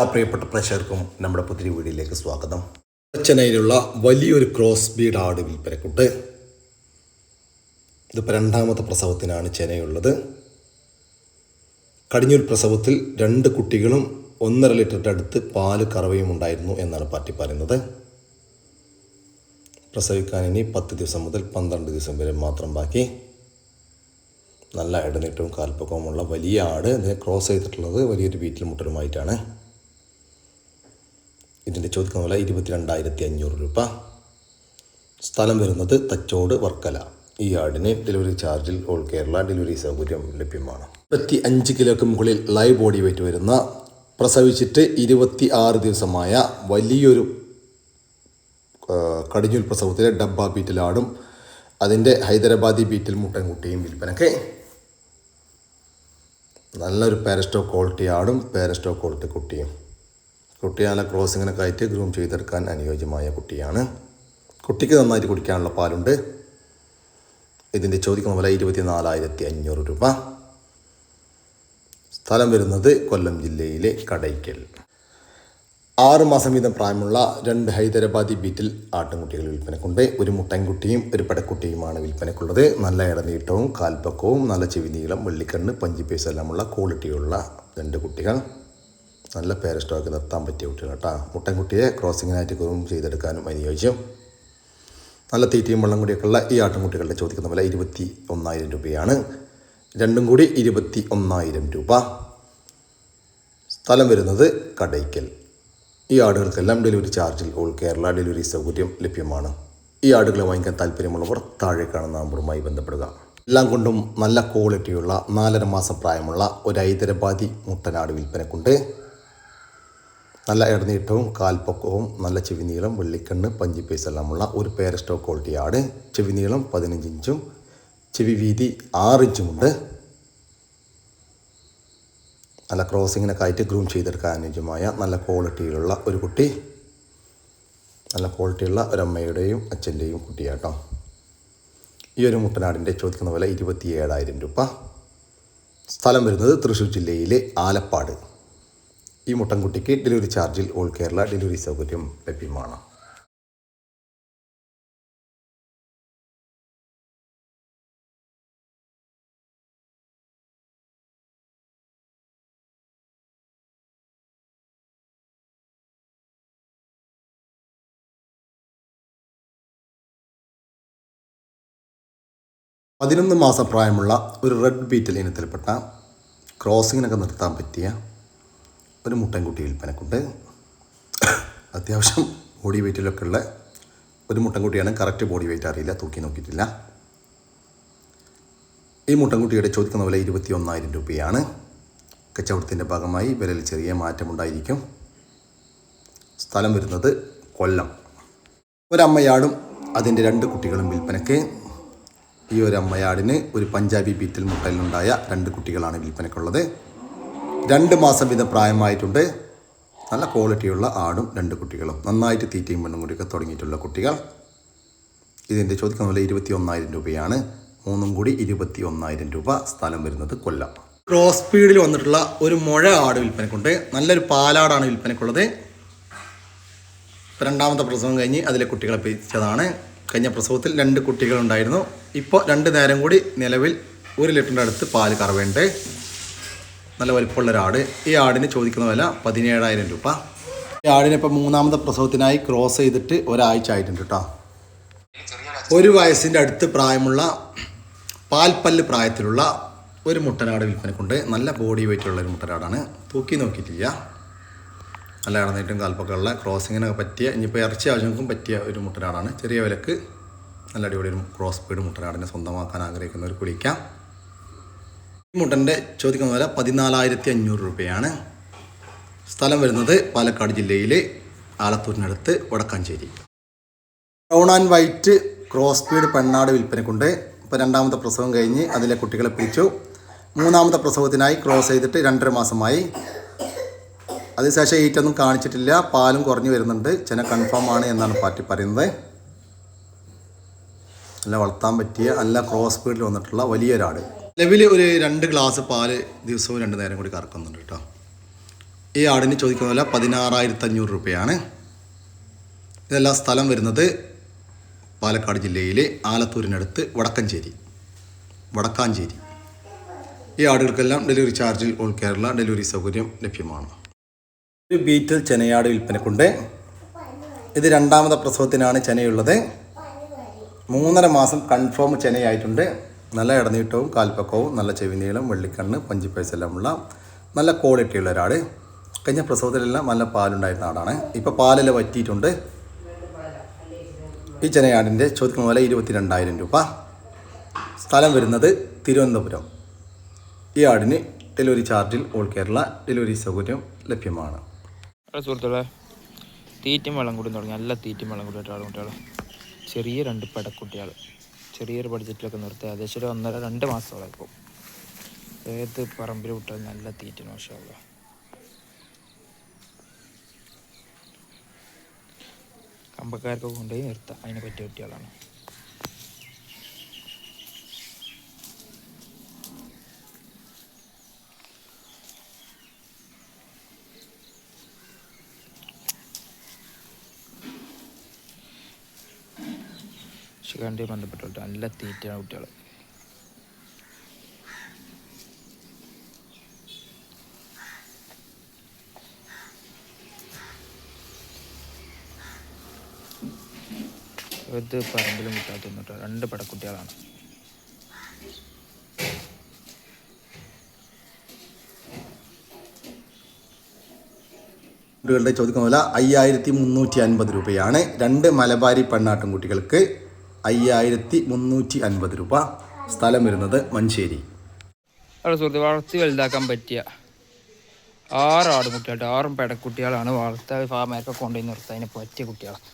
ആ പ്രിയപ്പെട്ട പ്രേക്ഷകർക്കും നമ്മുടെ പുതിയ വീഡിയോയിലേക്ക് സ്വാഗതം. ചെന്നൈയിലുള്ള വലിയൊരു ക്രോസ് ബീഡ് ആട് വിൽപ്പനക്കുണ്ട്. ഇതിപ്പോൾ രണ്ടാമത്തെ പ്രസവത്തിനാണ് ചെനയുള്ളത് കടിഞ്ഞൂൽ പ്രസവത്തിൽ രണ്ട് കുട്ടികളും ഒന്നര ലിറ്ററിന്റെ അടുത്ത് പാൽ കറവയും ഉണ്ടായിരുന്നു എന്നാണ് പാർട്ടി പറയുന്നത്. പ്രസവിക്കാൻ ഇനി പത്ത് ദിവസം മുതൽ പന്ത്രണ്ട് ദിവസം വരെ മാത്രം ബാക്കി. നല്ല ഇടനീട്ടവും കാൽപ്പക്കവുമുള്ള വലിയ ആട് ഇതിനെ ക്രോസ് ചെയ്തിട്ടുള്ളത് വലിയൊരു വീട്ടിൽ മുട്ടലുമായിട്ടാണ് ഇതിന്റെ ചോദിക്കുന്ന വില ഇരുപത്തിരണ്ടായിരത്തി അഞ്ഞൂറ് രൂപ. സ്ഥലം വരുന്നത് തച്ചോട് വർക്കല. ഈ ആടിന് ഡെലിവറി ചാർജിൽ ഓൾ കേരള ഡെലിവറി സൗകര്യം ലഭ്യമാണ്. ഇരുപത്തി അഞ്ച് കിലോയ്ക്ക് മുകളിൽ ലൈവ് ബോഡി വെയിറ്റ് വരുന്ന പ്രസവിച്ചിട്ട് ഇരുപത്തി ആറ് ദിവസമായ വലിയൊരു കടിഞ്ഞൂൽ പ്രസവത്തിലെ ഡബ്ബ ബീറ്റിലാടും അതിന്റെ ഹൈദരാബാദി ബീറ്റിൽ മുട്ടൻകുട്ടിയും വിൽപ്പനക്ക്. നല്ലൊരു പാരസ്റ്റോ ക്വാളിറ്റി ആടും പാരസ്റ്റോ ക്വാളിറ്റി കുട്ടിയും. കുട്ടി ക്രോസിങ്ങിനെ കയറ്റി ഗ്രൂം ചെയ്തെടുക്കാൻ അനുയോജ്യമായ കുട്ടിയാണ്. കുട്ടിക്ക് നന്നായിട്ട് കുടിക്കാനുള്ള പാലുണ്ട്. ഇതിന്റെ ചോദിക്കുന്ന വില ഇരുപത്തി നാലായിരത്തി അഞ്ഞൂറ് രൂപ. സ്ഥലം വരുന്നത് കൊല്ലം ജില്ലയിലെ കടയ്ക്കൽ. ആറ് മാസം വീതം പ്രായമുള്ള രണ്ട് ഹൈദരാബാദി ബീറ്റിൽ ആട്ടിൻകുട്ടികൾ വിൽപ്പനക്കുണ്ട്. ഒരു മുട്ടൻകുട്ടിയും ഒരു പടക്കുട്ടിയുമാണ് വിൽപ്പനക്കുള്ളത്. നല്ല ഇടനീട്ടവും കാൽപ്പക്കവും നല്ല ചെവി നീളം വെള്ളിക്കണ്ണ് പഞ്ചിപ്പേസ് എല്ലാമുള്ള ക്വാളിറ്റിയുള്ള രണ്ട് കുട്ടികൾ. നല്ല പേര സ്റ്റോക്ക് നിർത്താൻ പറ്റിയ കുട്ടികൾ കേട്ടോ. മുട്ടൻകുട്ടിയെ ക്രോസിങ്ങിനായിട്ട് ഗ്രൂം ചെയ്തെടുക്കാനും അനുയോജ്യം നല്ല തീറ്റയും വെള്ളം കൂടിയൊക്കെയുള്ള ഈ ഈ ആട്ടിൻകുട്ടികളുടെ ചോദിക്കുന്ന വില ഇരുപത്തി ഒന്നായിരം രൂപയാണ്. രണ്ടും കൂടി ഇരുപത്തി ഒന്നായിരം രൂപ. സ്ഥലം വരുന്നത് കടയ്ക്കൽ. ഈ ആടുകൾക്കെല്ലാം ഡെലിവറി ചാർജിൽ ഓൾ കേരള ഡെലിവറി സൗകര്യം ലഭ്യമാണ്. ഈ ആടുകളെ വാങ്ങിക്കാൻ താല്പര്യമുള്ളവർ താഴെ കാണുന്ന നമ്പറുമായി ബന്ധപ്പെടുക. എല്ലാം കൊണ്ടും നല്ല ക്വാളിറ്റിയുള്ള നാലര മാസം പ്രായമുള്ള ഒരു ഹൈദരാബാദി മുട്ടനാട് വിൽപ്പനക്കുണ്ട്. നല്ല ഇടനീട്ടവും കാൽപ്പൊക്കവും നല്ല ചെവിനീളം വെള്ളിക്കണ്ണ് പഞ്ചിപ്പേസ് എല്ലാമുള്ള ഒരു പേരസ്റ്റോ ആട് ചെവിനീളം പതിനഞ്ച് ഇഞ്ചും ചെവി വീതി ആറ് ഇഞ്ചുമുണ്ട്. നല്ല ക്രോസിങ്ങിനൊക്കെ ആയിട്ട് ഗ്രൂം ചെയ്തെടുക്കാൻ അനുയോജ്യമായ നല്ല ക്വാളിറ്റിയിലുള്ള ഒരു കുട്ടി. നല്ല ക്വാളിറ്റിയുള്ള ഒരമ്മയുടെയും അച്ഛന്റെയും കുട്ടിയാട്ടോ. ഈ ഒരു മുട്ടനാടിന്റെ ചോദിക്കുന്ന വില ഇരുപത്തി ഏഴായിരം രൂപ. സ്ഥലം വരുന്നത് തൃശ്ശൂർ ജില്ലയിലെ ആലപ്പാട്. ഈ മുട്ടൻകുട്ടിക്ക് ഡെലിവറി ചാർജിൽ ഓൾ കേരള ഡെലിവറി സൗകര്യം ലഭ്യമാണ്. പതിനൊന്ന് മാസം പ്രായമുള്ള ഒരു റെഡ് ബീറ്റൽ ഇനത്തിൽപ്പെട്ട ക്രോസിങ്ങിനൊക്കെ നിർത്താൻ പറ്റിയ ഒരു മുട്ടൻകുട്ടി വിൽപ്പനക്കുണ്ട്. അത്യാവശ്യം ബോഡി വെയ്റ്റിലൊക്കെ ഉള്ള ഒരു മുട്ടൻകുട്ടിയാണ്. കറക്റ്റ് ബോഡി വെയ്റ്റ് അറിയില്ല തൂക്കി നോക്കിയിട്ടില്ല. ഈ മുട്ടൻകുട്ടിയുടെ ചോദിക്കുന്ന വില ഇരുപത്തി ഒന്നായിരം രൂപയാണ്. കച്ചവടത്തിന്റെ ഭാഗമായി വിലയിൽ ചെറിയ മാറ്റമുണ്ടായിരിക്കും. സ്ഥലം വരുന്നത് കൊല്ലം. ഒരമ്മയാടും അതിന്റെ രണ്ട് കുട്ടികളും വിൽപ്പനയ്ക്ക്. ഈ ഒരു അമ്മയാടിന് ഒരു പഞ്ചാബി ബീറ്റിൽ മുട്ടയിലുണ്ടായ രണ്ട് കുട്ടികളാണ് വിൽപ്പനയ്ക്കുള്ളത്. രണ്ട് മാസം വീതം പ്രായമായിട്ടുണ്ട്. നല്ല ക്വാളിറ്റിയുള്ള ആടും രണ്ട് കുട്ടികളും. നന്നായിട്ട് തീറ്റയും മണ്ണും കൂടിയൊക്കെ തുടങ്ങിയിട്ടുള്ള കുട്ടികൾ. ഇതിന്റെ ചോദിക്കുന്ന പോലെ ഇരുപത്തി ഒന്നായിരം രൂപയാണ്. മൂന്നും കൂടി ഇരുപത്തി ഒന്നായിരം രൂപ സ്ഥലം വരുന്നത് കൊല്ലം. ക്രോസ് സ്പീഡിൽ വന്നിട്ടുള്ള ഒരു മുഴ ആട് വിൽപ്പനക്കുണ്ട്. നല്ലൊരു പാലാടാണ് വിൽപ്പനക്കുള്ളത്. രണ്ടാമത്തെ പ്രസവം കഴിഞ്ഞ് അതിലെ കുട്ടികളെ പിരിച്ചതാണ്. കഴിഞ്ഞ പ്രസവത്തിൽ രണ്ട് കുട്ടികളുണ്ടായിരുന്നു. ഇപ്പോൾ രണ്ട് നേരം കൂടി നിലവിൽ ഒരു ലിറ്ററിന്റെ അടുത്ത് പാൽ കറവേണ്ട് നല്ല വലിപ്പമുള്ള ഒരാട് ഈ ആടിന് ചോദിക്കുന്ന വില പതിനേഴായിരം രൂപ. ഈ ആടിനെ ഇപ്പോൾ മൂന്നാമത്തെ പ്രസവത്തിനായി ക്രോസ് ചെയ്തിട്ട് ഒരാഴ്ച ആയിട്ടുണ്ട് കേട്ടോ ഒരു വയസ്സിന്റെ അടുത്ത് പ്രായമുള്ള പാൽപ്പല്ല് പ്രായത്തിലുള്ള ഒരു മുട്ടനാട് വിൽപ്പനക്കുണ്ട്. നല്ല ബോഡി വെയിറ്റുള്ള ഒരു മുട്ടനാടാണ്. തൂക്കി നോക്കിയിട്ടില്ല. നല്ല ഇടന്നിട്ടും കാൽപ്പൊക്കെയുള്ള ക്രോസിങ്ങിനൊക്കെ പറ്റിയ ഇനിയിപ്പോൾ ഇറച്ചി ആവശ്യങ്ങൾക്കും പറ്റിയ ഒരു മുട്ടനാടാണ്. ചെറിയ വിലക്ക് നല്ല അടിപൊളി ഒരു ക്രോസ് പീഡ് മുട്ടനാടിനെ സ്വന്തമാക്കാൻ ആഗ്രഹിക്കുന്നവർ കുളിക്കാം മുട്ടന്റെ ചോദിക്കുന്ന വില പതിനാലായിരത്തി അഞ്ഞൂറ് രൂപയാണ്. സ്ഥലം വരുന്നത് പാലക്കാട് ജില്ലയിലെ ആലത്തൂരിനടുത്ത് Vadakkanchery. Brown and white cross speed പെണ്ണാട് വിൽപ്പനക്കുണ്ട്. ഇപ്പോൾ രണ്ടാമത്തെ പ്രസവം കഴിഞ്ഞ് അതിലെ കുട്ടികളെ പിടിച്ചു. മൂന്നാമത്തെ പ്രസവത്തിനായി ക്രോസ് ചെയ്തിട്ട് രണ്ടര മാസമായി. അതിനുശേഷം ഈറ്റൊന്നും കാണിച്ചിട്ടില്ല. പാലും കുറഞ്ഞു വരുന്നുണ്ട്. ചെന കൺഫേം ആണ് എന്നാണ് പാർട്ടി പറയുന്നത്. നല്ല വളർത്താൻ പറ്റിയ നല്ല ക്രോസ് സ്പീഡിൽ വന്നിട്ടുള്ള വലിയൊരാട്. നിലവിൽ ഒരു രണ്ട് ഗ്ലാസ് പാൽ ദിവസവും രണ്ട് നേരം കൂടി കറക്കുന്നുണ്ട് കേട്ടോ. ഈ ആടിന് ചോദിക്കുന്ന പോലെ പതിനാറായിരത്തി അഞ്ഞൂറ് രൂപയാണ്. ഇതെല്ലാം സ്ഥലം വരുന്നത് പാലക്കാട് ജില്ലയിലെ ആലത്തൂരിനടുത്ത് വടക്കഞ്ചേരി. വടക്കാഞ്ചേരി. ഈ ആടുകൾക്കെല്ലാം ഡെലിവറി ചാർജിൽ ഓൾ കേരള ഡെലിവറി സൗകര്യം ലഭ്യമാണ്. ഒരു ബീറ്റൽ ചെനയാട് വിൽപ്പനക്കുണ്ട്. ഇത് രണ്ടാമത്തെ പ്രസവത്തിനാണ് ചെനയുള്ളത്. മൂന്നര മാസം കൺഫേം ചെനയായിട്ടുണ്ട്. നല്ല ഇടനീട്ടവും കാൽപ്പക്കവും നല്ല ചെവിനീളം വെള്ളിക്കണ്ണ് പഞ്ചിപ്പൈസെല്ലാമുള്ള നല്ല ക്വാളിറ്റിയുള്ള ഒരാട് കഴിഞ്ഞ പ്രസവത്തിലെല്ലാം നല്ല പാലുണ്ടായിരുന്ന ആടാണ് ഇപ്പോൾ പാലെല്ലാം വറ്റിയിട്ടുണ്ട്. ഈ ചെനയാടിന്റെ ചോദിക്കുന്ന പോലെ ഇരുപത്തി രണ്ടായിരം രൂപ. സ്ഥലം വരുന്നത് തിരുവനന്തപുരം. ഈ ആടിന് ഡെലിവറി ചാർജിൽ ഓൾ കേരള ഡെലിവറി സൗകര്യം ലഭ്യമാണ്. സുഹൃത്തുക്കളെ തീറ്റും വെള്ളം കൂടി തുടങ്ങി. നല്ല തീറ്റും വെള്ളം കൂടി ആളും ചെറിയ രണ്ട് പടക്കുട്ടികൾ ചെറിയൊരു ബഡ്ജറ്റിലൊക്കെ നിർത്തി ഏകദേശം ഒരു ഒന്നര രണ്ട് മാസത്തോളം ഇപ്പോൾ ഏത് പറമ്പിൽ വിട്ടാലും നല്ല തീറ്റ മോശമാവുക. കമ്പക്കാർക്കൊക്കെ കൊണ്ടുപോയി നിർത്താം. അതിനെ പറ്റിയ കുട്ടികളാണ്. കൃഷിക്കാരുമായി ബന്ധപ്പെട്ടിട്ട് നല്ല തീറ്റയാണ് കുട്ടികൾ. ഇത് പറമ്പിലും കിട്ടാത്തൊന്നും കേട്ടോ. രണ്ട് പടക്കുട്ടികളാണ്. കുട്ടികളുടെ ചോദിക്കുന്ന വില അയ്യായിരത്തി മുന്നൂറ്റി അൻപത് രൂപയാണ് രണ്ട് മലബാരി പെണ്ണാട്ടും കുട്ടികൾക്ക് അയ്യായിരത്തി മുന്നൂറ്റി അൻപത് രൂപ സ്ഥലം വരുന്നത് മഞ്ചേരി. അവിടെ സുഹൃത്ത് വളർത്തി വലുതാക്കാൻ പറ്റിയ ആറ് കുട്ടികളുടെ ആറും പെടക്കുട്ടികളാണ്. വളർത്ത ഫാമൊക്കെ കൊണ്ടുപോയി നിർത്താൻ അതിന് പറ്റിയ കുട്ടികളാണ്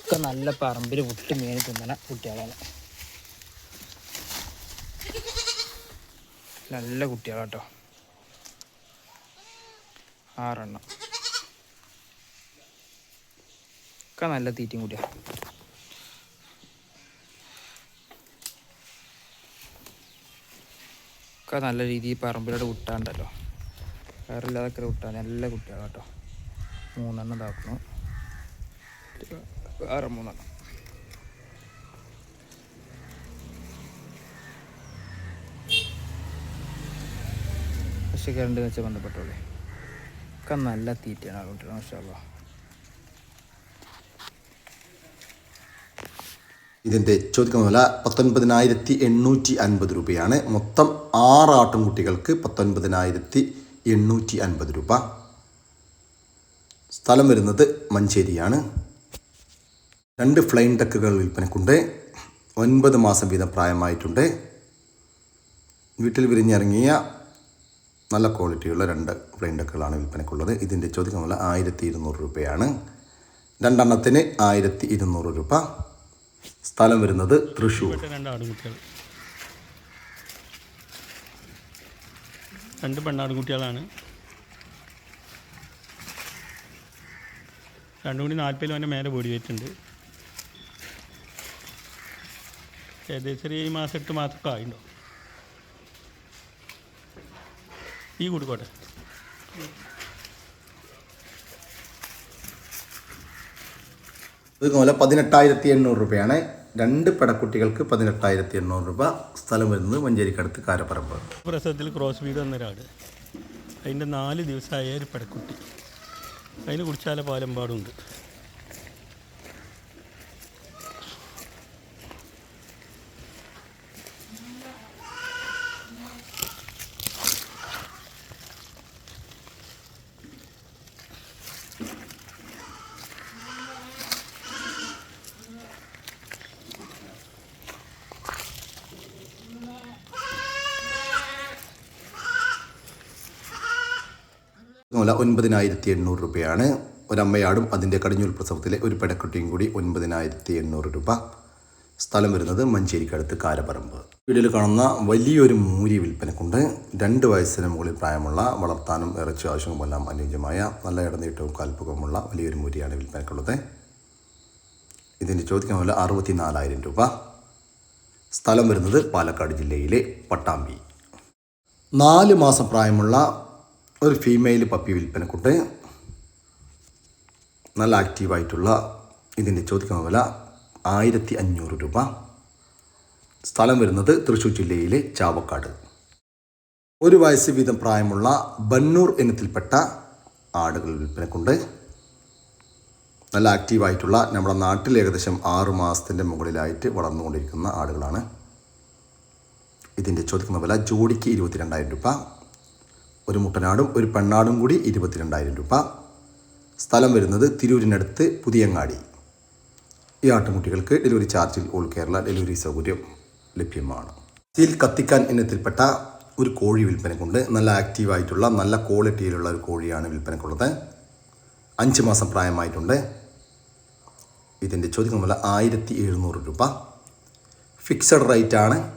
ഒക്കെ നല്ല പറമ്പിൽ വിട്ട് മീൻ തിന്നണ കുട്ടികളാണ്. നല്ല കുട്ടികളാട്ടോ. ആറെണ്ണം. ഒക്കെ നല്ല തീറ്റയും കുട്ടിയാണ് ഒക്കെ നല്ല രീതിയിൽ പറമ്പിലോട്ട് വിട്ടാണ്ടല്ലോ. വേറില്ലാതൊക്കെ വിട്ടാൽ നല്ല കുട്ടികളാണ് കേട്ടോ. മൂന്നെണ്ണം ഇതാക്കുന്നു. വേറെ മൂന്നെണ്ണം. കൃഷിക്കാരന്റെ വെച്ച് ബന്ധപ്പെട്ടോളേ. ഒക്കെ നല്ല തീറ്റയാണ് ആ കുട്ടികളെ മാഷാ ഇതിന്റെ ചോദിക്കുന്ന വില പത്തൊൻപതിനായിരത്തി എണ്ണൂറ്റി അൻപത് രൂപയാണ്. മൊത്തം ആറ് ആട്ടിൻകുട്ടികൾക്ക് പത്തൊൻപതിനായിരത്തി എണ്ണൂറ്റി അൻപത് രൂപ. സ്ഥലം വരുന്നത് മഞ്ചേരിയാണ്. രണ്ട് ഫ്ലൈൻ ടക്കുകൾ വിൽപ്പനക്കുണ്ട്. ഒൻപത് മാസം വീതം പ്രായമായിട്ടുണ്ട്. വീട്ടിൽ വിരിഞ്ഞിറങ്ങിയ നല്ല ക്വാളിറ്റിയുള്ള രണ്ട് ഫ്ലൈൻ ടക്കുകളാണ് വിൽപ്പനക്കുള്ളത്. ഇതിന്റെ ചോദിക്കുന്ന വില ആയിരത്തി ഇരുന്നൂറ് രൂപയാണ്. രണ്ടെണ്ണത്തിന് ആയിരത്തി ഇരുന്നൂറ് രൂപ. സ്ഥലം വരുന്നത് തൃശ്ശൂർ. രണ്ട് പെണ്ണാടുകുട്ടികളാണ്. രണ്ടും കൂടി നാൽപ്പത് കിലോന്റെ മേലെ ബോഡി വെയിറ്റ് ഉണ്ട്. ഏകദേശം ഏഴ് മാസം എട്ട് മാസമൊക്കെ ആയിണ്ടോ ഈ കൊടുക്കോട്ടെ. ഇത് മൂലം പതിനെട്ടായിരത്തി എണ്ണൂറ് രൂപയാണ്. രണ്ട് പെടക്കുട്ടികൾക്ക് പതിനെട്ടായിരത്തി എണ്ണൂറ് രൂപ സ്ഥലം വരുന്നത് മഞ്ചേരിക്കടുത്ത് കാരപ്പറമ്പ്. പ്രസവത്തിൽ ക്രോസ് ബീഡ് വന്നൊരാട് അതിന്റെ നാല് ദിവസമായ ഒരു പെടക്കുട്ടി. അതിന് കുടിച്ചാല പാലമ്പാടുണ്ട്. ഒൻപതിനായിരത്തി എണ്ണൂറ് രൂപയാണ്. ഒരമ്മയാടും അതിന്റെ കടിഞ്ഞൂൽ പ്രസവത്തിലെ ഒരു പെടക്കുട്ടിയും കൂടി ഒൻപതിനായിരത്തി എണ്ണൂറ് രൂപ. സ്ഥലം വരുന്നത് മഞ്ചേരിക്കടുത്ത് കാരപറമ്പ്. വീഡിയോയിൽ കാണുന്ന വലിയൊരു മൂരി വിൽപ്പനക്കുണ്ട്. രണ്ട് വയസ്സിന് മുകളിൽ പ്രായമുള്ള വളർത്താനും ഇറച്ചി ആവശ്യവുമെല്ലാം അനുയോജ്യമായ നല്ല ഇടനീട്ടവും കാൽപ്പുകവുമുള്ള വലിയൊരു മൂരിയാണ് വിൽപ്പനക്കുള്ളത്. ഇതിന്റെ ചോദ്യം വില അറുപത്തി നാലായിരം രൂപ. സ്ഥലം വരുന്നത് പാലക്കാട് ജില്ലയിലെ പട്ടാമ്പി. നാല് മാസം പ്രായമുള്ള ഒരു ഫീമെയിൽ പപ്പി വിൽപ്പനക്കുണ്ട് നല്ല ആക്റ്റീവായിട്ടുള്ള ഇതിന്റെ ചോദിക്കുന്ന വില ആയിരത്തി അഞ്ഞൂറ് രൂപ. സ്ഥലം വരുന്നത് തൃശ്ശൂർ ജില്ലയിലെ ചാവക്കാട്. ഒരു വയസ്സ് വീതം പ്രായമുള്ള ബന്നൂർ ഇനത്തിൽപ്പെട്ട ആടുകൾ വിൽപ്പനക്കുണ്ട്. നല്ല ആക്റ്റീവായിട്ടുള്ള നമ്മുടെ നാട്ടിൽ ഏകദേശം ആറ് മാസത്തിന്റെ മുകളിലായിട്ട് വളർന്നുകൊണ്ടിരിക്കുന്ന ആടുകളാണ്. ഇതിന്റെ ചോദിക്കുന്ന വില ജോഡിക്ക് ഇരുപത്തിരണ്ടായിരം രൂപ. ഒരു മുട്ടനാടും ഒരു പെണ്ണാടും കൂടി ഇരുപത്തിരണ്ടായിരം രൂപ. സ്ഥലം വരുന്നത് തിരൂരിനടുത്ത് പുതിയങ്ങാടി. ഈ ആട്ടുമുട്ടികൾക്ക് ഡെലിവറി ചാർജിൽ ഓൾ കേരള ഡെലിവറി സൗകര്യം ലഭ്യമാണ്. സീൽ കത്തിക്കാൻ ഇനത്തിൽപ്പെട്ട ഒരു കോഴി വിൽപ്പനക്കുണ്ട് നല്ല ആക്റ്റീവായിട്ടുള്ള നല്ല ക്വാളിറ്റിയിലുള്ള ഒരു കോഴിയാണ് വിൽപ്പനക്കുള്ളത്. അഞ്ച് മാസം പ്രായമായിട്ടുണ്ട്. ഇതിന്റെ ചോദ്യം നമ്മൾ ആയിരത്തി എഴുന്നൂറ് രൂപ. ഫിക്സഡ് റേറ്റ് ആണ്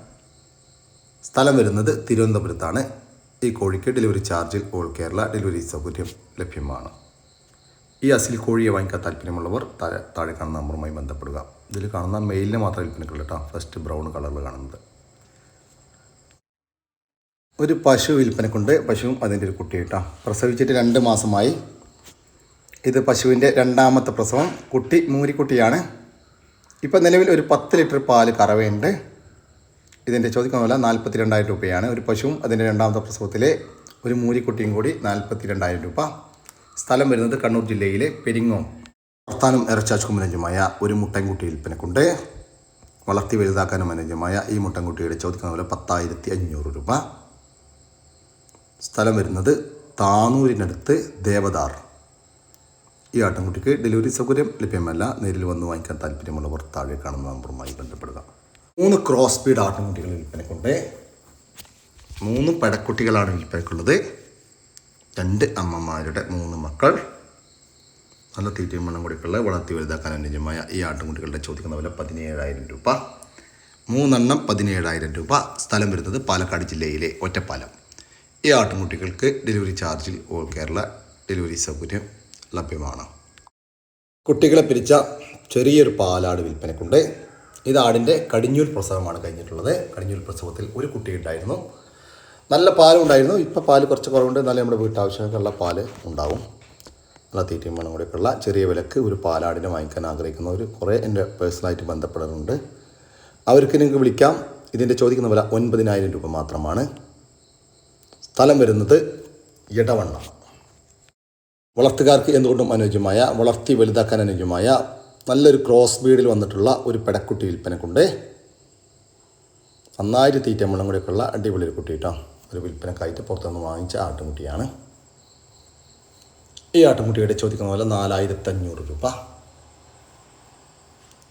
സ്ഥലം വരുന്നത് തിരുവനന്തപുരത്താണ്. ഈ കോഴിക്ക് ഡെലിവറി ചാർജിൽ ഓൾ കേരള ഡെലിവറി സൗകര്യം ലഭ്യമാണ്. ഈ അസിൽ കോഴിയെ വാങ്ങിക്കാൻ താല്പര്യമുള്ളവർ താഴെ താഴെ കാണുന്ന നമ്പറുമായി ബന്ധപ്പെടുക. ഇതിൽ കാണുന്ന മെയിലിന് മാത്രം വിൽപ്പനക്കുള്ളൂ കേട്ടോ. ഫസ്റ്റ് ബ്രൗൺ കളറിൽ കാണുന്നത്. ഒരു പശു വിൽപ്പനക്കുണ്ട്. പശുവും അതിന്റെ ഒരു കുട്ടി കേട്ടോ. പ്രസവിച്ചിട്ട് രണ്ട് മാസമായി. ഇത് പശുവിന്റെ രണ്ടാമത്തെ പ്രസവം. കുട്ടി മൂരിക്കുട്ടിയാണ്. ഇപ്പം നിലവിൽ ഒരു പത്ത് ലിറ്റർ പാൽ കറവയുണ്ട്. ഇതിന്റെ ചോദിക്കുന്ന വില നാൽപ്പത്തി രണ്ടായിരം രൂപയാണ്. ഒരു പശുവും അതിന്റെ രണ്ടാമത്തെ പ്രസവത്തിലെ ഒരു മൂരിക്കുട്ടിയും കൂടി നാൽപ്പത്തി രണ്ടായിരം രൂപ. സ്ഥലം വരുന്നത് കണ്ണൂർ ജില്ലയിലെ പെരിങ്ങോം. വർത്താനം ഇറച്ചാച്ചുക്കും അനുജമായ ഒരു മുട്ടൻകുട്ടി വിൽപ്പനക്കുണ്ട്. വളർത്തി വലുതാക്കാനും അനുജമായ ഈ മുട്ടൻകുട്ടിയുടെ ചോദിക്കുന്ന വില പത്തായിരത്തി അഞ്ഞൂറ് രൂപ. സ്ഥലം വരുന്നത് താനൂരിനടുത്ത് ദേവദാർ. ഈ ആട്ടിൻകുട്ടിക്ക് ഡെലിവറി സൗകര്യം ലഭ്യമല്ല. നേരിൽ വന്ന് വാങ്ങിക്കാൻ താല്പര്യമുള്ളവർ താഴെ കാണുന്ന നമ്പറുമായി ബന്ധപ്പെടുക. മൂന്ന് ക്രോസ് സ്പീഡ് ആട്ടിൻകുട്ടികൾ വിൽപ്പനക്കുണ്ട്. മൂന്ന് പടക്കുട്ടികളാണ് വിൽപ്പനക്കുള്ളത്. രണ്ട് അമ്മമാരുടെ മൂന്ന് മക്കൾ. നല്ല തീറ്റയും മണ്ണം കൊടുക്കുള്ള വളർത്തി വലുതാക്കാൻ അനുയോജ്യമായ ഈ ആട്ടിൻകുട്ടികളുടെ ചോദിക്കുന്ന വില പതിനേഴായിരം രൂപ. മൂന്നെണ്ണം പതിനേഴായിരം രൂപ. സ്ഥലം വരുന്നത് പാലക്കാട് ജില്ലയിലെ ഒറ്റപ്പാലം. ഈ ആട്ടിൻകുട്ടികൾക്ക് ഡെലിവറി ചാർജിൽ ഓൾ കേരള ഡെലിവറി സൗകര്യം ലഭ്യമാണ്. കുട്ടികളെ പിരിച്ച ചെറിയൊരു പാലാട് വിൽപ്പനക്കുണ്ട്. ഇത് ആടിന്റെ കടിഞ്ഞൂൽ പ്രസവമാണ് കഴിഞ്ഞിട്ടുള്ളത്. കടിഞ്ഞൂൽ പ്രസവത്തിൽ ഒരു കുട്ടി ഉണ്ടായിരുന്നു. നല്ല പാലും ഉണ്ടായിരുന്നു. ഇപ്പോൾ പാൽ കുറച്ച് കുറവുണ്ട്. എന്നാലും നമ്മുടെ വീട്ടാവശ്യങ്ങൾക്കുള്ള പാൽ ഉണ്ടാവും. നല്ല തീറ്റയും മണം കൂടെയൊക്കെയുള്ള ചെറിയ വിലക്ക് ഒരു പാലാടിനെ വാങ്ങിക്കാൻ ആഗ്രഹിക്കുന്നവർ കുറേ എന്റെ പേഴ്സണലായിട്ട് ബന്ധപ്പെടുന്നുണ്ട്. അവർക്ക് നിങ്ങൾക്ക് വിളിക്കാം. ഇതിന്റെ ചോദിക്കുന്ന വില ഒൻപതിനായിരം രൂപ മാത്രമാണ്. സ്ഥലം വരുന്നത് ഇടവണ്ണ വളർത്തുകാർക്ക് എന്തുകൊണ്ടും അനുയോജ്യമായ വളർത്തി വലുതാക്കാൻ അനുയോജ്യമായ നല്ലൊരു ക്രോസ് ബീഡിൽ വന്നിട്ടുള്ള ഒരു പെടക്കുട്ടി വിൽപ്പനക്കുണ്ട്. നന്നായിട്ട് തീറ്റ മുള്ളം കൂടെയൊക്കെയുള്ള അടിപൊളി ഒരു കുട്ടി കേട്ടോ. ഒരു വിൽപ്പനക്കായിട്ട് പുറത്തുനിന്ന് വാങ്ങിച്ച ആട്ടുംകുട്ടിയാണ്. ഈ ആട്ടുംകുട്ടിയുടെ ചോദിക്കുന്ന പോലെ നാലായിരത്തി അഞ്ഞൂറ് രൂപ.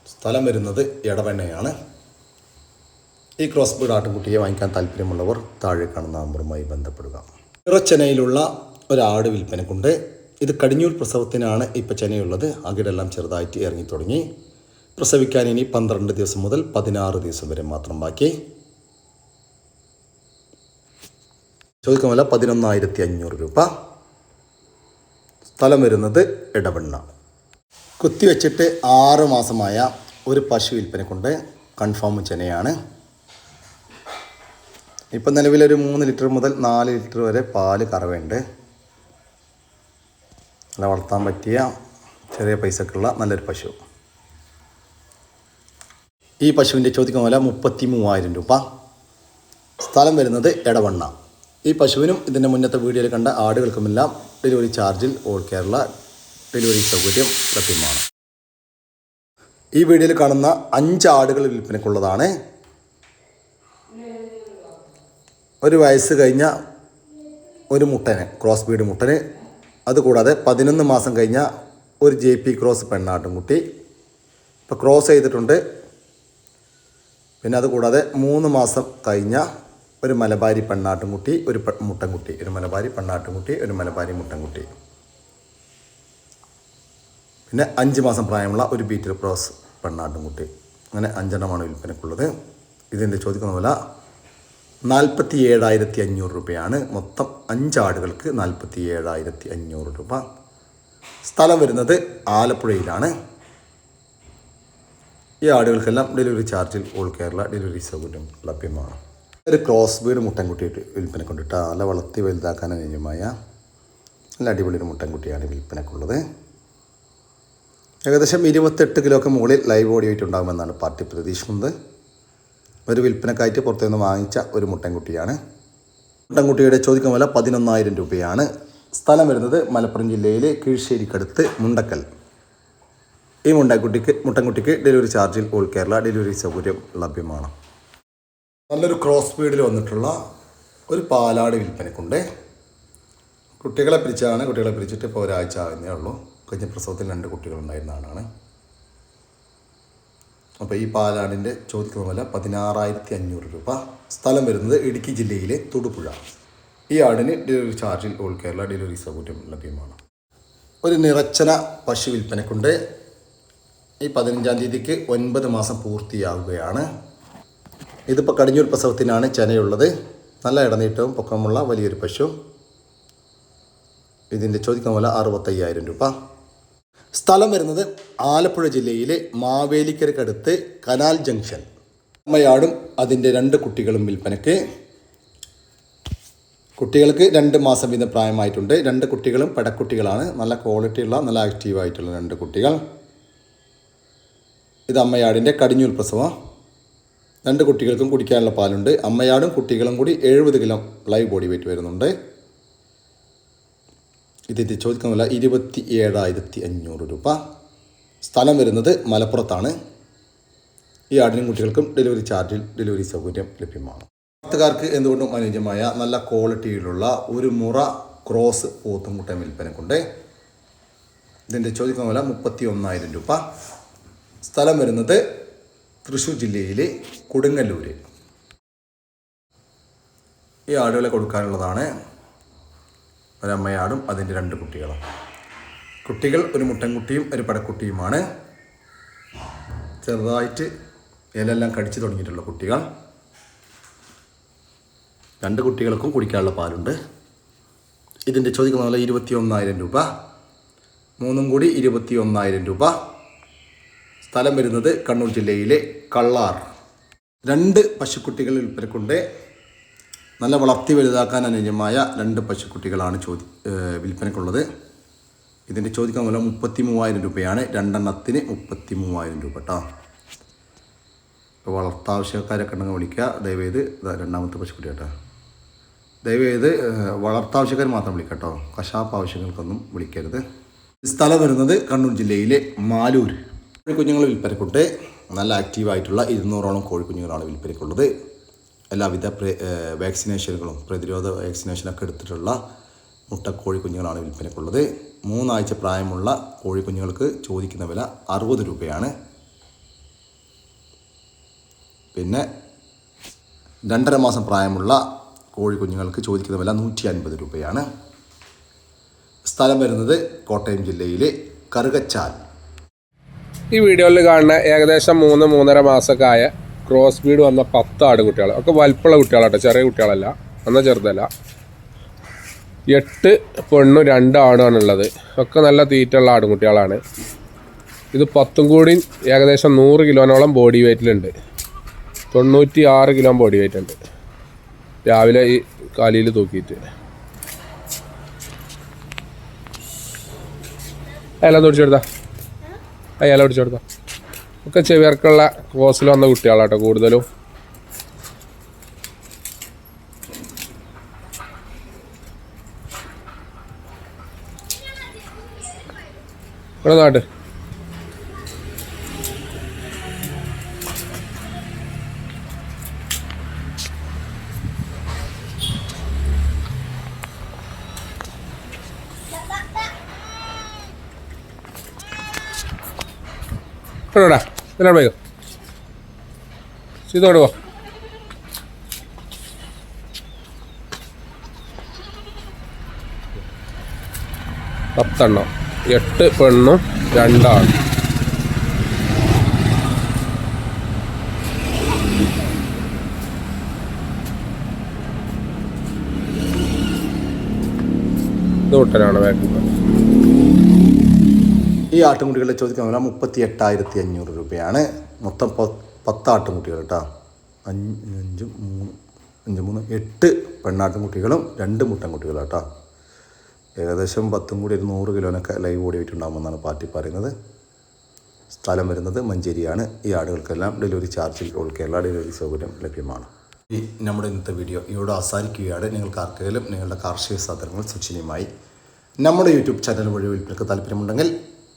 സ്ഥലം വരുന്നത് ഇടവെണ്ണയാണ് ഈ ക്രോസ് ബീഡ് ആട്ടുംകുട്ടിയെ വാങ്ങിക്കാൻ താല്പര്യമുള്ളവർ താഴെ കാണുന്ന നമ്പറുമായി ബന്ധപ്പെടുക. ഇറച്ചെനയിലുള്ള ഒരാട് വിൽപ്പനക്കുണ്ട്. ഇത് കടിഞ്ഞൂർ പ്രസവത്തിനാണ് ഇപ്പോൾ ചെനയുള്ളത് അകിടെല്ലാം ചെറുതായിട്ട് ഇറങ്ങി തുടങ്ങി. പ്രസവിക്കാൻ ഇനി പന്ത്രണ്ട് ദിവസം മുതൽ പതിനാറ് ദിവസം വരെ മാത്രം ബാക്കി. ചോദിക്കുമല്ല പതിനൊന്നായിരത്തി അഞ്ഞൂറ് രൂപ. സ്ഥലം വരുന്നത് ഇടവണ്ണ കുത്തിവെച്ചിട്ട് ആറ് മാസമായ ഒരു പശു കൊണ്ട് കൺഫേം ചെനയാണ് ഇപ്പം നിലവിലൊരു മൂന്ന് ലിറ്റർ മുതൽ നാല് ലിറ്റർ വരെ പാൽ കറവയുണ്ട്. നല്ല വളർത്താൻ പറ്റിയ ചെറിയ പൈസക്കുള്ള നല്ലൊരു പശു. ഈ പശുവിന്റെ ചോദിക്കുന്ന വില മുപ്പത്തി മൂവായിരം രൂപ. സ്ഥലം വരുന്നത് എടവണ്ണ. ഈ പശുവിനും ഇതിന്റെ മുന്നത്തെ വീഡിയോയിൽ കണ്ട ആടുകൾക്കുമെല്ലാം ഡെലിവറി ചാർജിൽ ഓൾ കേരള ഡെലിവറി സൗകര്യം ലഭ്യമാണ്. ഈ വീഡിയോയിൽ കാണുന്ന അഞ്ച് ആടുകൾ വിൽപ്പനക്കുള്ളതാണ് ഒരു വയസ്സ് കഴിഞ്ഞ ഒരു മുട്ടന് ക്രോസ് ബീഡ് മുട്ടന് അതുകൂടാതെ പതിനൊന്ന് മാസം കഴിഞ്ഞ ഒരു ജെ പി ക്രോസ് പെണ്ണാട്ടുംകുട്ടി ഇപ്പോൾ ക്രോസ് ചെയ്തിട്ടുണ്ട്. പിന്നെ അതുകൂടാതെ മൂന്ന് മാസം കഴിഞ്ഞ ഒരു മലബാരി പെണ്ണാട്ടുംകുട്ടി ഒരു മുട്ടൻകുട്ടി ഒരു മലബാരി പെണ്ണാട്ടുംകുട്ടി ഒരു മലബാരി മുട്ടൻകുട്ടി. പിന്നെ അഞ്ച് മാസം പ്രായമുള്ള ഒരു ബീറ്റർ ക്രോസ് പെണ്ണാട്ടുംകുട്ടി. അങ്ങനെ അഞ്ചെണ്ണമാണ് വിൽപ്പനക്കുള്ളത്. ഇതിന്റെ ചോദിക്കുന്ന വില നാൽപ്പത്തി ഏഴായിരത്തി അഞ്ഞൂറ് രൂപയാണ്. മൊത്തം അഞ്ചാടുകൾക്ക് നാൽപ്പത്തി ഏഴായിരത്തി അഞ്ഞൂറ് രൂപ. സ്ഥലം വരുന്നത് ആലപ്പുഴയിലാണ്. ഈ ആടുകൾക്കെല്ലാം ഡെലിവറി ചാർജിൽ ഓൾ കേരള ഡെലിവറി സൗകര്യം ലഭ്യമാണ്. ഒരു ക്രോസ് ബീഡ് മുട്ടൻകുട്ടി വിൽപ്പന കൊണ്ടിട്ട് ആല വളർത്തി വലുതാക്കാൻ അനുയോജ്യമായ നല്ല അടിപൊളി ഒരു മുട്ടൻകുട്ടിയാണ് വിൽപ്പനക്കുള്ളത്. ഏകദേശം ഇരുപത്തെട്ട് കിലോക്ക് മുകളിൽ ലൈവ് ഓടി ആയിട്ടുണ്ടാകുമെന്നാണ് പാർട്ടി പ്രതീക്ഷിക്കുന്നത്. ഒരു വിൽപ്പനക്കായിട്ട് പുറത്തുനിന്ന് വാങ്ങിച്ച ഒരു മുട്ടൻകുട്ടിയാണ്. മുട്ടൻകുട്ടിയുടെ ചോദിക്കുന്ന വില പതിനൊന്നായിരം രൂപയാണ്. സ്ഥലം വരുന്നത് മലപ്പുറം ജില്ലയിലെ കീഴ്ശ്ശേരിക്കടുത്ത് മുണ്ടക്കൽ. ഈ മുണ്ടൻകുട്ടിക്ക് മുട്ടൻകുട്ടിക്ക് ഡെലിവറി ചാർജിൽ ഓൾ കേരള ഡെലിവറി സൗകര്യം ലഭ്യമാണ്. നല്ലൊരു ക്രോസ് സ്പീഡിൽ വന്നിട്ടുള്ള ഒരു പാലാട് വിൽപ്പനക്കുണ്ട്. കുട്ടികളെ പിരിച്ചാണ് കുട്ടികളെ പിരിച്ചിട്ട് ഇപ്പോൾ ഒരാഴ്ച ആകുന്നേ ഉള്ളൂ. കഴിഞ്ഞ പ്രസവത്തിൽ രണ്ട് കുട്ടികളുണ്ടായിരുന്ന ആളാണ്. അപ്പോൾ ഈ പാലാടിന്റെ ചോദിക്കുന്ന വില പതിനാറായിരത്തി അഞ്ഞൂറ് രൂപ. സ്ഥലം വരുന്നത് ഇടുക്കി ജില്ലയിലെ തൊടുപുഴ. ഈ ആടിന് ഡെലിവറി ചാർജിൽ ഓൾ കേരള ഡെലിവറി സൗകര്യം ലഭ്യമാണ്. ഒരു നിറച്ചന പശു വിൽപ്പനക്കുണ്ട്. ഈ പതിനഞ്ചാം തീയതിക്ക് ഒൻപത് മാസം പൂർത്തിയാവുകയാണ്. ഇതിപ്പോൾ കടിഞ്ഞൂർ പ്രസവത്തിനാണ് ചെനയുള്ളത്. നല്ല ഇടനീട്ടവും പൊക്കമുള്ള വലിയൊരു പശു. ഇതിന്റെ ചോദിക്കുന്ന പോലെ അറുപത്തയ്യായിരം രൂപ. സ്ഥലം വരുന്നത് ആലപ്പുഴ ജില്ലയിലെ മാവേലിക്കരക്കടുത്ത് കനാൽ ജംഗ്ഷൻ. അമ്മയാടും അതിന്റെ രണ്ട് കുട്ടികളും വിൽപ്പനയ്ക്ക്. കുട്ടികൾക്ക് രണ്ട് മാസം വീതം പ്രായമായിട്ടുണ്ട്. രണ്ട് കുട്ടികളും പടക്കുട്ടികളാണ്. നല്ല ക്വാളിറ്റിയുള്ള നല്ല ആക്റ്റീവായിട്ടുള്ള രണ്ട് കുട്ടികൾ. ഇത് അമ്മയാടിന്റെ കടിഞ്ഞൂൽ പ്രസവം. രണ്ട് കുട്ടികൾക്കും കുടിക്കാനുള്ള പാലുണ്ട്. അമ്മയാടും കുട്ടികളും കൂടി എഴുപത് കിലോ ലൈവ് ബോഡി വെയിറ്റ് വരുന്നുണ്ട്. ഇതിന്റെ ചോദിക്കുന്ന വില ഇരുപത്തി ഏഴായിരത്തി അഞ്ഞൂറ് രൂപ. സ്ഥലം വരുന്നത് മലപ്പുറത്താണ്. ഈ ആടിനും കുട്ടികൾക്കും ഡെലിവറി ചാർജിൽ ഡെലിവറി സൗകര്യം ലഭ്യമാണ്. പത്തുകാർക്ക് എന്തുകൊണ്ടും അനുയോജ്യമായ നല്ല ക്വാളിറ്റിയിലുള്ള ഒരു മുറ ക്രോസ് പോത്തുംകുട്ടൻ വിൽപ്പനക്കുണ്ട് ഇതിന്റെ ചോദിക്കുന്ന വില മുപ്പത്തി ഒന്നായിരം രൂപ. സ്ഥലം വരുന്നത് തൃശ്ശൂർ ജില്ലയിലെ കൊടുങ്ങല്ലൂർ ഈ ആടുകളെ കൊടുക്കാനുള്ളതാണ് ഒരമ്മയാടും അതിന്റെ രണ്ട് കുട്ടികളും. കുട്ടികൾ ഒരു മുട്ടൻകുട്ടിയും ഒരു പടക്കുട്ടിയുമാണ്. ചെറുതായിട്ട് ഇലെല്ലാം കടിച്ചു തുടങ്ങിയിട്ടുള്ള കുട്ടികൾ. രണ്ട് കുട്ടികൾക്കും കുടിക്കാനുള്ള പാലുണ്ട്. ഇതിന്റെ ചോദിക്കുന്ന പോലെ ഇരുപത്തി ഒന്നായിരം രൂപ. മൂന്നും കൂടി ഇരുപത്തി ഒന്നായിരം രൂപ. സ്ഥലം വരുന്നത് കണ്ണൂർ ജില്ലയിലെ കള്ളാർ. രണ്ട് പശുക്കുട്ടികൾ വിൽപ്പനക്കുണ്ട് നല്ല വളർത്തി വലുതാക്കാൻ അനുയോജ്യമായ രണ്ട് പശുക്കുട്ടികളാണ് ചോദി വിൽപ്പനയ്ക്കുള്ളത്. ഇതിന്റെ ചോദിക്കാൻ മൂലം മുപ്പത്തി മൂവായിരം രൂപയാണ്. രണ്ടെണ്ണത്തിന് മുപ്പത്തി മൂവായിരം രൂപ കേട്ടോ ഇപ്പോൾ വളർത്താവശ്യക്കാരൊക്കെ ഉണ്ടെങ്കിൽ വിളിക്കുക. ദയവേത് രണ്ടാമത്തെ പശുക്കുട്ടി കേട്ടോ ദയവേത് വളർത്താവശ്യക്കാർ മാത്രം വിളിക്കട്ടോ കേട്ടോ കശാപ്പ് ആവശ്യങ്ങൾക്കൊന്നും വിളിക്കരുത് സ്ഥലം വരുന്നത് കണ്ണൂർ ജില്ലയിലെ മാലൂർ കോഴിക്കുഞ്ഞുങ്ങൾ വിൽപ്പനക്കുട്ടെ നല്ല ആക്റ്റീവായിട്ടുള്ള ഇരുന്നൂറോളം കോഴിക്കുഞ്ഞുങ്ങളാണ് വിൽപ്പനക്കുള്ളത് എല്ലാവിധ വാക്സിനേഷനുകളും പ്രതിരോധ വാക്സിനേഷനൊക്കെ എടുത്തിട്ടുള്ള മുട്ടക്കോഴി കുഞ്ഞുങ്ങളാണ് വിൽപ്പനയ്ക്കുള്ളത്. മൂന്നാഴ്ച പ്രായമുള്ള കോഴിക്കുഞ്ഞുങ്ങൾക്ക് ചോദിക്കുന്ന വില അറുപത് രൂപയാണ്. പിന്നെ രണ്ടര മാസം പ്രായമുള്ള കോഴിക്കുഞ്ഞുങ്ങൾക്ക് ചോദിക്കുന്ന വില നൂറ്റി അൻപത് രൂപയാണ്. സ്ഥലം വരുന്നത് കോട്ടയം ജില്ലയിലെ കറുകച്ചാൽ. ഈ വീഡിയോയിൽ കാണുന്ന ഏകദേശം മൂന്ന് മൂന്നര മാസമൊക്കെ ആയ ക്രോസ് ബീഡ് വന്ന പത്ത് ആടുകുട്ടികൾ ഒക്കെ വലുപ്പുള്ള കുട്ടികളാട്ടോ ചെറിയ കുട്ടികളല്ല എന്നാൽ ചെറുതല്ല. എട്ട് പെണ്ണും രണ്ട് ആടുമാണ് ഉള്ളത്. ഒക്കെ നല്ല തീറ്റുള്ള ആടുകുട്ടികളാണ് ഇത് പത്തും കൂടി ഏകദേശം നൂറ് കിലോനോളം ബോഡി വെയ്റ്റിലുണ്ട് തൊണ്ണൂറ്റി ആറ് കിലോ ബോഡി വെയ്റ്റ് ഉണ്ട്. രാവിലെ ഈ കാലിയിൽ തൂക്കിയിട്ട്. അയല തുടിച്ചെടുത്താ അയല തുടിച്ചെടുത്താ ഒക്കെ ചെവിയർക്കുള്ള കോസിൽ വന്ന കുട്ടികളാട്ടോ കൂടുതലും. ഇവിടെ നാട്ട് ഇവിടെടാ ഇതിനാണ് വേഗം ചെയ്തോട് പോ പത്തെണ്ണം. എട്ട് പെണ്ണും രണ്ടാണ്. ഇത് വേക്കുന്നത് ഈ ആട്ടുംകുട്ടികളുടെ ചോദിക്കാൻ വില മുപ്പത്തി എട്ടായിരത്തി അഞ്ഞൂറ് രൂപയാണ്. മൊത്തം പത്ത് ആട്ടുംകുട്ടികൾ കേട്ടോ. അഞ്ച് അഞ്ച് മൂന്ന് അഞ്ച് മൂന്ന് എട്ട് പെണ്ണാട്ടുംകുട്ടികളും രണ്ട് മുട്ടൻകുട്ടികളും കേട്ടോ. ഏകദേശം പത്തും കൂടി ഒരു നൂറ് കിലോനൊക്കെ ലൈവ് ഓടി വെച്ചിട്ടുണ്ടാകുമെന്നാണ് പാർട്ടി പറയുന്നത്. സ്ഥലം വരുന്നത് മഞ്ചേരിയാണ്. ഈ ആടുകൾക്കെല്ലാം ഡെലിവറി ചാർജിൽ ഓൾ കേരള ഡെലിവറി സൗകര്യം ലഭ്യമാണ്. ഈ നമ്മുടെ ഇന്നത്തെ വീഡിയോ ഇവിടെ അവസാനിക്കുകയാണ്. നിങ്ങൾക്ക് ആർക്കെങ്കിലും നിങ്ങളുടെ കാർഷിക സാധനങ്ങൾ സൂക്ഷ്മമായി നമ്മുടെ യൂട്യൂബ് ചാനൽ വഴി വിൽപ്പനക്ക് താല്പര്യമുണ്ടെങ്കിൽ